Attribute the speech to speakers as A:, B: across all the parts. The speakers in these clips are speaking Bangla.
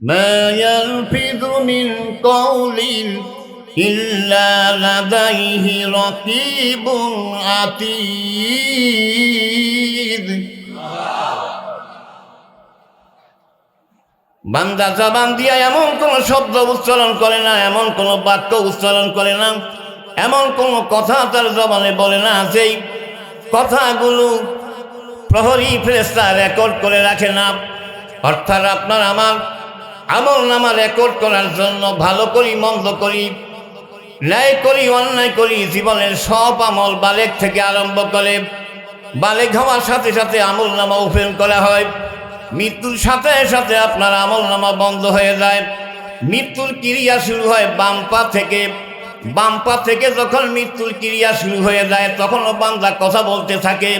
A: ما يلفظ من قول إلا لديه رقيب عتيد বান্দা জবান দিয়া এমন কোন শব্দ উচ্চারণ করে না এমন কোন বাক্য উচ্চারণ করে না এমন কোন কথা তার জবানে বলে না যেই কথাগুলো প্রহরী ফেরেস্তা রেকর্ড করে রাখে না অর্থাৎ আপনার আমার আমল নামা রেকর্ড করার জন্য ভালো করি, মন্দ করি, ন্যায় করি, অন্যায় করি, জীবনের সব আমল বালেক থেকে আরম্ভ করে, বালেক হওয়ার সাথে সাথে আমল নামা ওপেন করা হয়। মৃত্যুর সাথে সাথে আপনার আমল নামা বন্ধ হয়ে যায়। মৃত্যুর ক্রিয়া শুরু হয় বাম পা থেকে। বাম পা থেকে যখন মৃত্যুর ক্রিয়া শুরু হয়ে যায়, তখনও বান্দা কথা বলতে থাকে।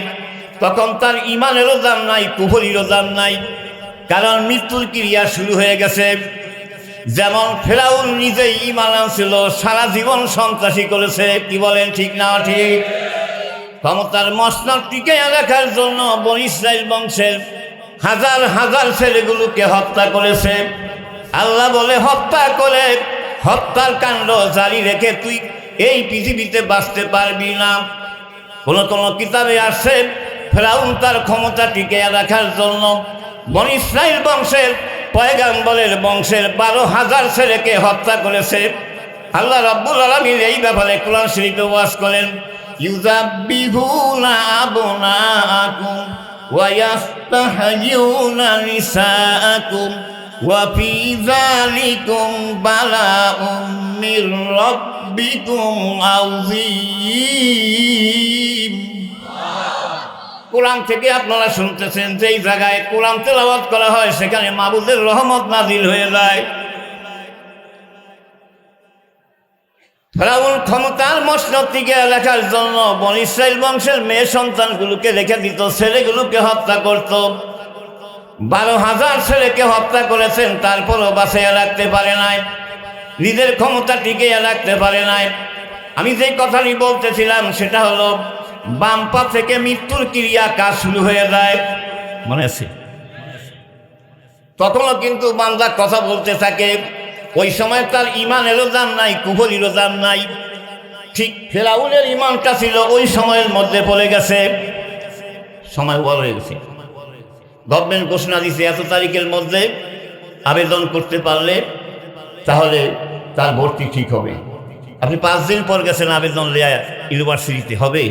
A: তখন তার ইমানেরও দাম নাই কুহরিরও দাম নাই। কারণ মৃত্যুর ক্রিয়া শুরু হয়ে গেছে। যেমন ফেরাউন নিজেই ইমান ছিল সারা জীবন সন্ত্রাসী করেছে। কি বলেন, ঠিক না ঠিক? ক্ষমতার মসনদ টিকে রাখার জন্য বন ইসরায়েল বংশের হাজার হাজার ছেলেগুলোকে হত্যা করেছে। আল্লাহ বলে, হত্যা করে, হত্যার কাণ্ড জারি রেখে তুই এই পৃথিবীতে বাঁচতে পারবি না। কোনো কোন কিতাবে আসছে ফেরাউন তার ক্ষমতা টিকে রাখার জন্য বন ইসরায়েল বংশের পয়গাম্বরের বংশের বারো হাজার ছেলেকে হত্যা করেছে আল্লাহ রব্বুল আলমীর এই ব্যাপারে কোরআন শরীফে ওয়াজ করেন ইউজাবিহুনা আবনাকুম ويستحيون نساءكم وفي ذلكم بلاء من ربكم عظيم কোরআন থেকে আপনারা শুনতেছেন, যেই জায়গায় কোরআন তেলাওয়াত করা হয়, সেখানে মাবুদের রহমত নাজিল হয়ে যায়। ফেরাউন ক্ষমতার মসনদ থেকে লেখার জন্য বন ইসরায়েল বংশের মেয়ে সন্তানগুলোকে রেখে দিত, ছেলেগুলোকে হত্যা করত। বারো হাজার ছেলেকে হত্যা করেছেন, তারপরও বাঁচিয়ে রাখতে পারে নাই। নিজের ক্ষমতা টিকিয়ে রাখতে পারে নাই। আমি যে কথাটি বলতেছিলাম, সেটা হলো বাম পা থেকে মৃত্যুর ক্রিয়া কাজ শুরু হয়ে যায়। মনে আছে? তখনও কিন্তু বান্দা কথা বলতে থাকে, ওই সময় তার ইমানেরও দাম নাই কুহরিরও দাম নাই। ঠিক ফেরাউনের ইমানটা ছিল ওই সময়ের মধ্যে পড়ে গেছে। সময় বড় হয়ে গেছে। গভর্নমেন্ট ঘোষণা দিছে এত তারিখের মধ্যে আবেদন করতে পারলে তাহলে তার ভর্তি ঠিক হবে। আপনি পাঁচ দিন পর গেছেন আবেদন লেয়া ইউনিভার্সিটিতে, হবে?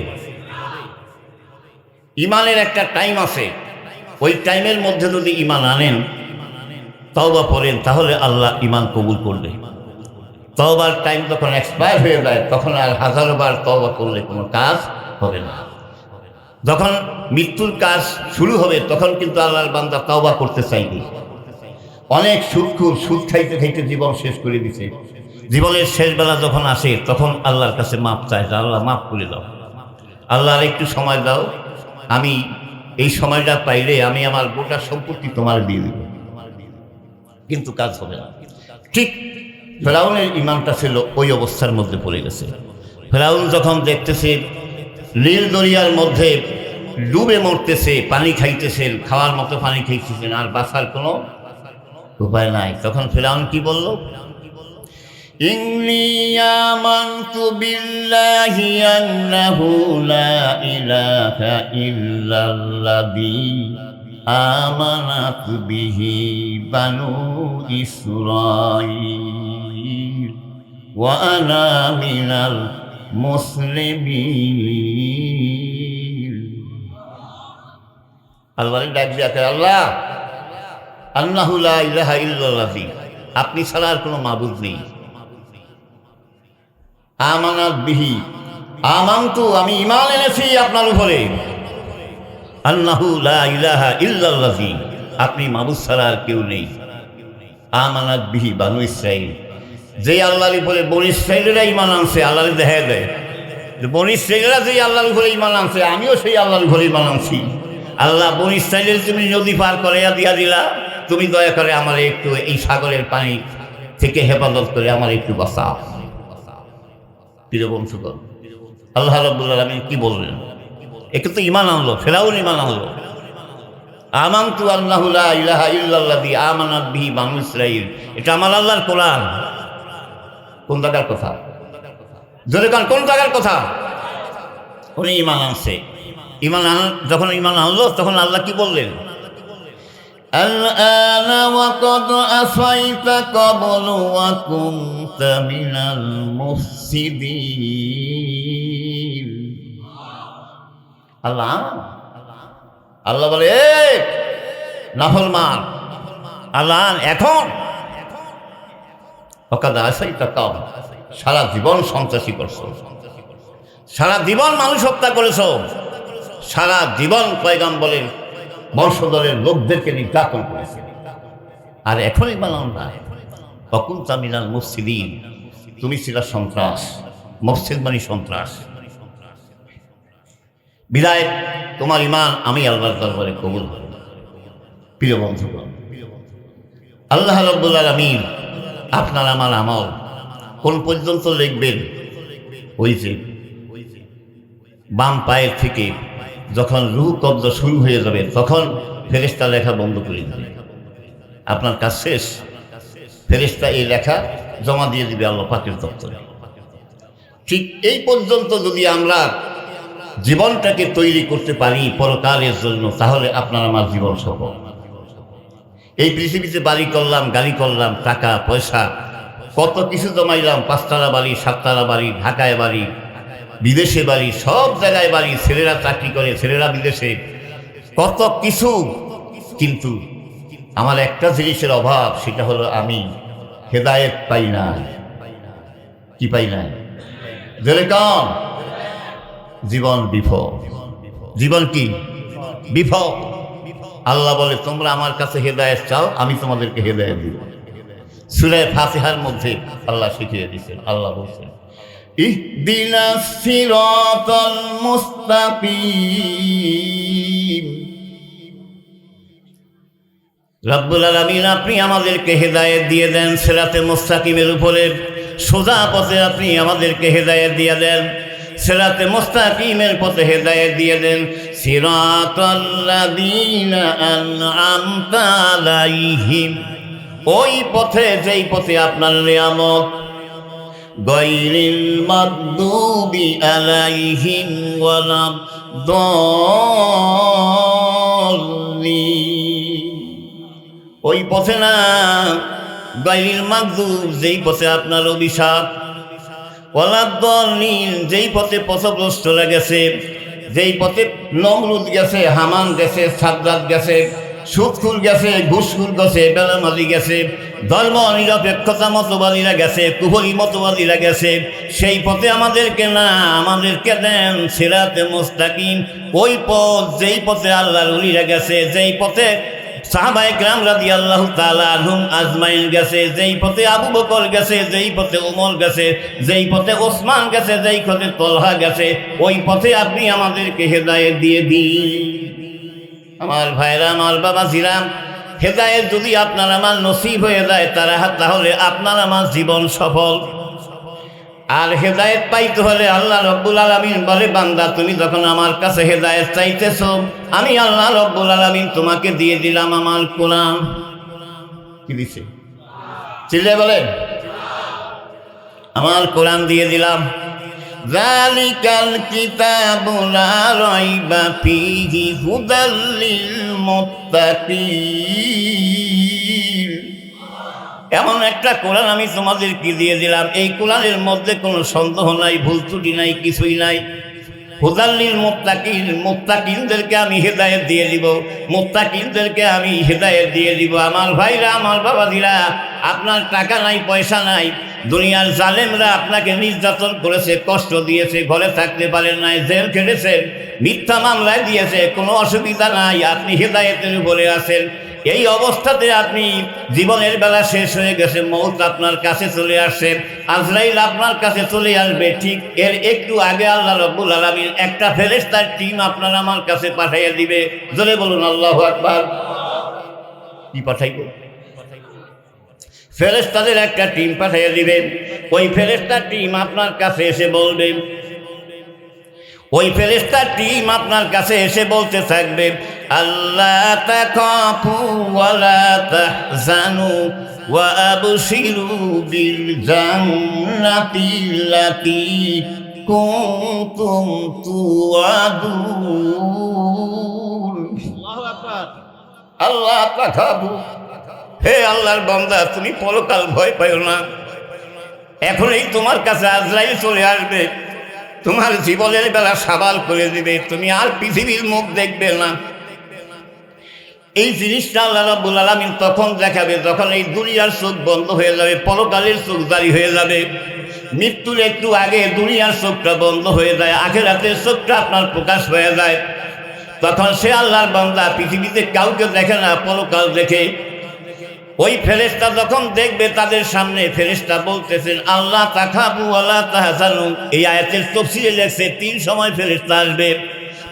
A: ইমানের একটা টাইম আছে। ওই টাইমের মধ্যে যদি ইমান আনেন, তওবা পড়েন, তাহলে আল্লাহ ইমান কবুল করবে। তওবার টাইম যখন এক্সপায়ার হয়ে যায়, তখন আর হাজারো বার তওবা করলে কোনো কাজ হবে না। যখন মৃত্যুর কাজ শুরু হবে, তখন কিন্তু আল্লাহর বান্দা তওবা করতে চাইবে। অনেক সুদখুর সুদ খাইতে খাইতে জীবন শেষ করে দিছে। জীবনের শেষ বেলা যখন আসে, তখন আল্লাহর কাছে মাপ যে, আল্লাহ মাফ করে দাও। আল্লাহর একটু সময় দাও আমি এই সময়টা পাইলে আমি আমার গোটা সম্পত্তি তোমার দিয়ে দেব। কিন্তু কাজ হবে না। ঠিক ফেরাউনের ইমানটা ছিল ওই অবস্থার মধ্যে পড়ে গেছে। ফেরাউন যখন দেখতেছে, নীল দরিয়ার মধ্যে ডুবে মরতেছে, পানি খাইতেছেন খাওয়ার মতো পানি খাইতেছেন আর বাসার কোনো উপায় নাই। তখন ফেরাউন কি বলল? إني آمنت بالله أنه لا إله إلا الذي آمنت به بنو إسرائيل وأنا من المسلمين আল্লাহ ডাক দিয়ে আল্লাহ আল্লাহ ইলাহা ইল্লাল্লাহি আপনি ছাড়া আর কোনো মাবুদ নেই আমানাত বিহি আমান্তু, আমি ইমান এনেছি আপনার উপরে। আল্লাহু লা ইলাহা ইল্লাল্লাহি। আপনি মাবুদ ছাড়া আর কেউ নেই। আমানাত বিহি বানু ইসরাইল। যে আল্লাহর উপরে বন ইসরাইলেরা ইমান আনছে, আল্লাহর দেখা দেয়। বন ইসরাইলেরা যে আল্লাহর উপরে ইমান আনছে, আমিও সেই আল্লাহর উপরে ইমান আনছি। আল্লাহ বন ইসরাইলের তুমি নদী পার করে দিয়া দিলা। তুমি দয়া করে আমার একটু এই সাগরের পানি থেকে হেফাজত করে আমার একটু বাঁচাও। প্রিয় বংশগণ আল্লাহ রব্বুল আলমিন কি বললেন? একে তো ইমান আনলো, ফেরাউন ইমান আনলো। আমান্তু আল্লাহ ইলাহা ইল্লাল্লাহ দি আমানাত বিহি বানু ইসরাইল এটা আমার আল্লাহর কোরআন। কোন জায়গার কথা? জোরে কান, কোন জায়গার কথা? উনি ইমান আনছে। ইমান আন, যখন ইমান আনলো, তখন আল্লাহ কি বললেন? الآن وقد أصيت قبل وكنت من المفسدين আল্লাহ আল্লাহ বলে "এই, নাফরমান আল্লাহ এখন অকাদা আসাই কম সারা জীবন সন্ত্রাসী করছো সারা জীবন মানুষ হত্যা করেছ সারা জীবন পয়গাম বলেন বংশধরের লোকদেরকে নির্যাতন করেছে। আর এখনই বানান না, তখন তামিলাল মসজিদিন তুমি ছিল সন্ত্রাস মসজিদ মানে সন্ত্রাস। বিদায় তোমার ইমান আমি আল্লাহর দরবারে কবুল। প্রিয় বন্ধুগণ, আল্লাহ রব্বুল আলমিন আপনার আমার আমল কোন পর্যন্ত লিখবেন ওই যে বাম পায়ের থেকে যখন রুহ কব্জ শুরু হয়ে যাবে, তখন ফেরেস্তা লেখা বন্ধ করে দেবে। আপনার কাজ শেষ? ফেরেস্তা এই লেখা জমা দিয়ে দিবে আল্লাহ পাকের দপ্তরে। ঠিক এই পর্যন্ত যদি আমরা জীবনটাকে তৈরি করতে পারি পরকালের জন্য, তাহলে আপনার আমার জীবন সফল। এই পৃথিবীতে বাড়ি করলাম, গাড়ি করলাম, টাকা, পয়সা, কত কিছু জমাইলাম, পাঁচতলা বাড়ি, সাততলা বাড়ি, ঢাকায় বাড়ি বিদেশে বাড়ি, সব জায়গায় বাড়ি, ছেলেরা চাকরি করে, ছেলেরা বিদেশে। কত কিছু, কিন্তু আমার একটা জিনিসের অভাব, সেটা হলো আমি হেদায়েত পাই না। কি পাই না? যেরকম জীবন বিফল জীবন কি? বিফল আল্লাহ বলে, তোমরা আমার কাছে হেদায়েত চাও, আমি তোমাদেরকে হেদায়েত দিব। সুরে ফাতিহার মধ্যে আল্লাহ শিখিয়ে দিচ্ছেন আল্লাহ বলছেন ইহদিনা সিরাতাল মুস্তাকিম। রব্বুল আলামিন, আপনি আমাদেরকে হেদায়েত দিয়ে দেন, সেরাতে মুস্তাকিমের উপরে। সোজা পথে আপনি আমাদেরকে হেদায়েত দিয়ে দেন, সেরাতে মুস্তাকিমের পথে হেদায়েত দিয়ে দেন। সিরাতাল্লাযীনা আন'আমতা আলাইহিম। ওই পথে, যেই পথে আপনার নিয়ামত গৈরিল মাগদুবি আলাইহিম ওয়ালাদ ওই পথে না গাইলিল মাগদুব যেই পথে আপনার অভিশাপ ওয়ালাদ্দলিন যেই পথে পথভ্রষ্ট গেছে যেই পথে নমরুদ গেছে, হামান গেছে সাদ্দাত গেছে সুদখুর গেছে ঘুষখুর গেছে বেলামালি গেছে, ধর্ম নিরপেক্ষতা মতবাদীরা গেছে, কুহরি মতবাদীরা গেছে। সেই পথে আমাদেরকে না, আমাদেরকে দেন সিরাতে মোস্তাকিম। ওই পথ, যেই পথে আল্লাহর উলিরা গেছে, যেই পথে সাহাবাই গ্রাম রাদি আল্লাহ তালুম আজমাইন গেছে, যেই পথে আবু বকর গেছে, যেই পথে উমর গেছে, যেই পথে ওসমান গেছে, যেই পথে তলহা গেছে, ওই পথে আপনি আমাদেরকে হেদায়েত দিয়ে দিন। আমার ভাইরা আমার বাবা জিরাম, হেদায়েত যদি আপনার আমার নসিব হয়ে যায়, তারা তাহলে আপনার আমার জীবন সফল। আর হেদায়েত পাইতে হলে আল্লাহ রব্বুল আলমিন বলে, বান্দা, তুমি যখন আমার কাছে হেদায়েত চাইতেছ, আমি আল্লাহ রব্বুল আলমিন তোমাকে দিয়ে দিলাম আমার কোরআন কি দিছে? চিল্লে বলেন। আমার কোরআন দিয়ে দিলাম। জালিকাল কিতাবু লা রাইবা ফিহি হুদাল লিল মুত্তাকিন। এমন একটা কোরআন আমি তোমাদেরকে দিয়ে দিলাম? এই কোরআনের মধ্যে কোনো সন্দেহ নাই, ভুল ত্রুটি নাই, কিছুই নাই। হুদাল্লিল মোত্তাকিন, মোত্তাকিনদেরকে আমি হেদায়েত দিয়ে দিব, মোত্তাকিনদেরকে আমি হেদায়েত দিয়ে দিব। আমার ভাইরা, আমার বাবাদিরা আপনার টাকা নাই, পয়সা নাই, দুনিয়ার জালেমরা আপনাকে নির্যাতন করেছে, কষ্ট দিয়েছে, ঘরে থাকতে পারেন নাই, জেল খেটেছেন মিথ্যা মামলায় দিয়েছে, কোনো অসুবিধা নাই, আপনি হেদায়েতের উপরে আছেন। এই অবস্থাতে আপনি জীবনের বেলা শেষ হয়ে গেছে, মৌত আপনার কাছে চলে আসছে, আজরাইল আপনার কাছে চলে আসবে, ঠিক এর একটু আগে আল্লাহ রব্বুল আলমীর একটা ফেরেস্তার টিম আপনার আমার কাছে পাঠাইয়া দিবে। জোরে বলুন, আল্লাহ আকবার। কি পাঠাইব? ফেরেস্তাদের একটা টিম পাঠিয়ে দিবেন ওই ফেরেস্তার টিম আপনার কাছে এসে বলবে ওই ফেরেস্তার টিম আপনার কাছে এসে বলতে থাকবে আল্লাহ তাকাফু ওয়ালা তাহজানু ওয়া আবশিরু বিল জান্নাতি লাতি কুনতুম তুআদুন। আল্লাহ হে আল্লাহর বান্দা তুমি পরকাল ভয় পাইও না। এখনই তোমার কাছে আজরাইল চলে আসবে। তোমার জীবনের বেলা সাবাল করে দিবে, তুমি আর পৃথিবীর মুখ দেখবে না। এই জিনিসটা আল্লাহ রাব্বুল আলামিন তখন দেখাবে, যখন এই দুনিয়ার চোখ বন্ধ হয়ে যাবে, পরকালের চোখ জারি হয়ে যাবে। মৃত্যুর একটু আগে দুনিয়ার চোখটা বন্ধ হয়ে যায়, আখেরাতের চোখটা আপনার প্রকাশ হয়ে যায়। তখন সে আল্লাহর বান্দা পৃথিবীতে কাউকে দেখে না, পরকাল দেখে। ওই ফেরেস্তা যখন দেখবে তাদের সামনে ফেরেস্তা বলতেছেন, আল্লাহ তাকাবু আল্লাহ তাহাসানু এই আয়াতের তফসিলে লেখছে, তিন সময় ফেরেস্তা আসবে।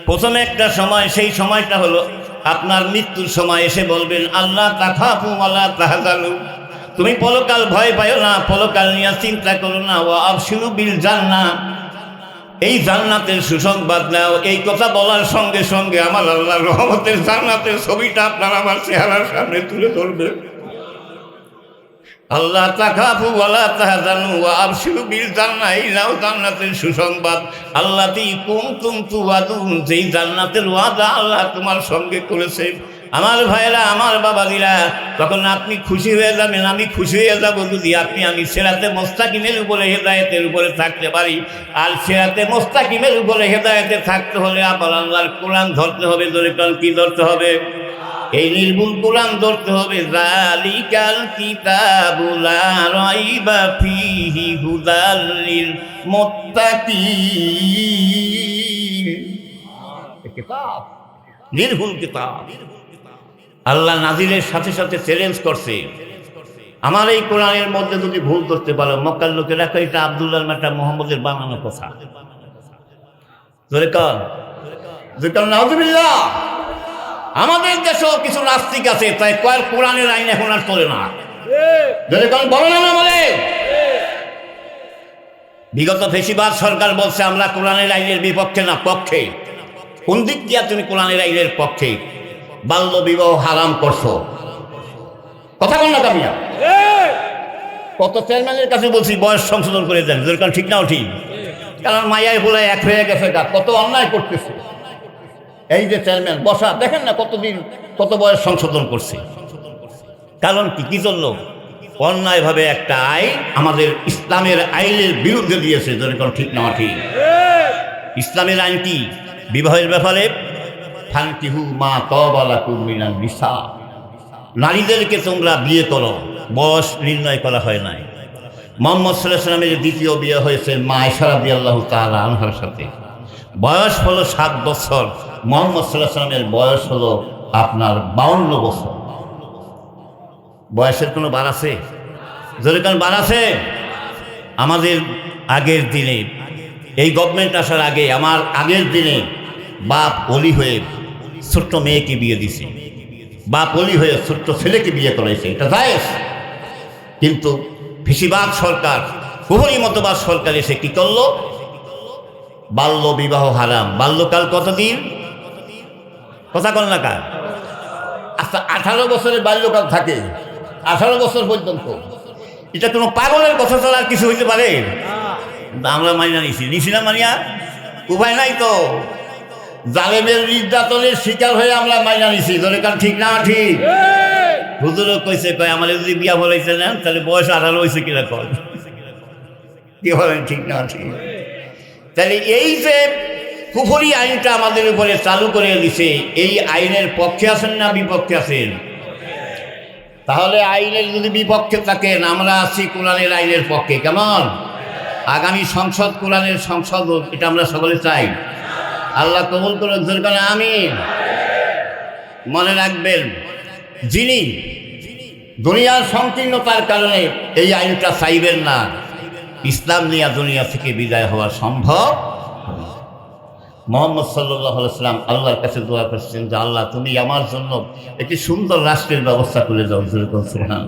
A: প্রথমে একটা সময়, সেই সময়টা হলো আপনার মৃত্যুর সময়, এসে বলবেন, আল্লাহ তাকাবু আল্লাহ তাহাসানু তুমি পলকাল ভয় পাইও না, পলকাল নিয়ে চিন্তা করো না ও আবসিরু বিল জান্না এই জান্নাতের সুসংবাদ নাও, এই কথা বলার সঙ্গে সঙ্গে আমার আল্লাহ রহমতের জান্নাতের ছবিটা আপনার আমার চেহারার সামনে তুলে ধরবে। আল্লাহ তাকাফু ওয়ালা তাহজানু ওয়া আবশিরু বিল এই নাও জান্নাতের সুসংবাদ। আল্লাহ তি কুনতুম তুয়াদুন যেই জান্নাতের ওয়াদা আল্লাহ তোমার সঙ্গে করেছে। আমার ভাইরা আমার বাবাদিরা তখন আপনি খুশি হয়ে যাবেন, আমি খুশি হয়ে যাব যদি আপনি, আমি সেরাতে মোস্তাকিমের উপরে হেদায়েতের উপরে থাকতে পারি। আর সেরাতে মোস্তাকিমের উপরে হেদায়েতে থাকতে হলে আবার আল্লাহর কোরআন ধরতে হবে ধরে কাল কি ধরতে হবে? এই নির্ভুল কোরআন ধরতে হবে। জালিকাল কিতাবুলা রাইবা ফিহি হুদাল লিল মুত্তাকিন। কিতাব, নির্ভুল কিতাব। আল্লাহ নাজিরের সাথে সাথে চ্যালেঞ্জ করছে। আমার এই কোরআনের মধ্যে যদি ভুল করতে পারো, মক্কার লোকেরা কয়, এটা আবদুল্লাহ মাটা মোহাম্মদের বানানো কথা। জোরে কর জোরে কর নাউজুবিল্লাহ। আমাদের দেশেও কিছু নাস্তিক আছে, তাই কয়েক কোরআনের আইন এখন আর চলে না। যদি কোন বলো না বলে। বিগত ফেসিবাদ সরকার বলছে, আমরা কোরআনের আইনের বিপক্ষে না, পক্ষে। কোন দিক দিয়া তুমি কোরআনের আইনের পক্ষে? বাল্য বিবাহ হারাম করছ। কথা বল না কামিয়া কত চেয়ারম্যানের কাছে বলছি, বয়স সংশোধন করে দেন। যেরকম ঠিক নাও ঠিক। কারণ মায়ায় বলে এক হয়ে গেছে কত অন্যায় করতেছে। এই যে চেয়ারম্যান, বসা, দেখেন না কতদিন, কত বয়স সংশোধন করছে। কারণ কি কি জন্য? অন্যায়ভাবে একটা আইন আমাদের ইসলামের আইনের বিরুদ্ধে দিয়েছে যেরকম ঠিক না ঠিক ইসলামের আইন কি? বিবাহের ব্যাপারে ফান্তিহু মা তবালা কুমিনান নিসা। নারীদেরকে তোমরা বিয়ে করো, বয়স নির্ণয় করা হয় নাই। মোহাম্মদ সাল্লাহ সাল্লামের দ্বিতীয় বিয়ে হয়েছে, মা ইশারাদি আল্লাহ তালা আনহার সাথে। বয়স হলো সাত বছর। মোহাম্মদ সাল্লাহ সাল্লামের বয়স হলো আপনার বাউন্ন বছর। বয়সের কোনো বার আছে? যদি কারণ বার আছে? আমাদের আগের দিনে, এই গভর্নমেন্ট আসার আগে, আমার আগের দিনে বাপ অলি হয়ে ছোট্ট মেয়েকে বিয়ে দিছে বাপ অলি হয়ে ছোট্ট ছেলেকে বিয়ে করাইছে। এটা জায়েজ। কিন্তু ফিসিবাদ সরকার কুহরি মতবাদ সরকার এসে কি করল? বাল্য বিবাহ হারাম। বাল্যকাল কতদিন? কথা কল না কার? আচ্ছা আঠারো বছরের বাল্যকাল থাকে। আঠারো বছর পর্যন্ত। এটা কোনো পাগলের কথা ছাড়া আর কিছু হইতে পারে? আমরা মানিনা নিছি নিছি না মানিয়া উপায় নাই তো। জালেমের নির্যাতনের শিকার হয়ে আমরা মাইনা নিছি ধরে কারণ ঠিক না ঠিক? হুজুরও কইছে, কয় আমাদের যদি বিয়া বলাইছে না তাহলে বয়স আঠারো হয়েছে কিনা কি বলেন ঠিক না ঠিক? তাহলে এই যে কুফরি আইনটা আমাদের উপরে চালু করে দিছে এই আইনের পক্ষে আছেন না বিপক্ষে আছেন? তাহলে আইনের যদি বিপক্ষে থাকেন আমরা আছি কোরআনের আইনের পক্ষে কেমন? আগামী সংসদ কোরআনের সংসদ হোক, এটা আমরা সকলে চাই। আল্লাহ কবুল করুন দরকার আমিন। মনে রাখবেন যিনি দুনিয়ার সংকীর্ণতার কারণে এই আইনটা চাইবেন না ইসলাম নিয়ে দুনিয়া থেকে বিদায় হওয়া সম্ভব। মোহাম্মদ সাল্লাম আল্লাহর কাছে দোয়া করছেন যে, আল্লাহ তুমি আমার জন্য একটি সুন্দর রাষ্ট্রের ব্যবস্থা করে সুহান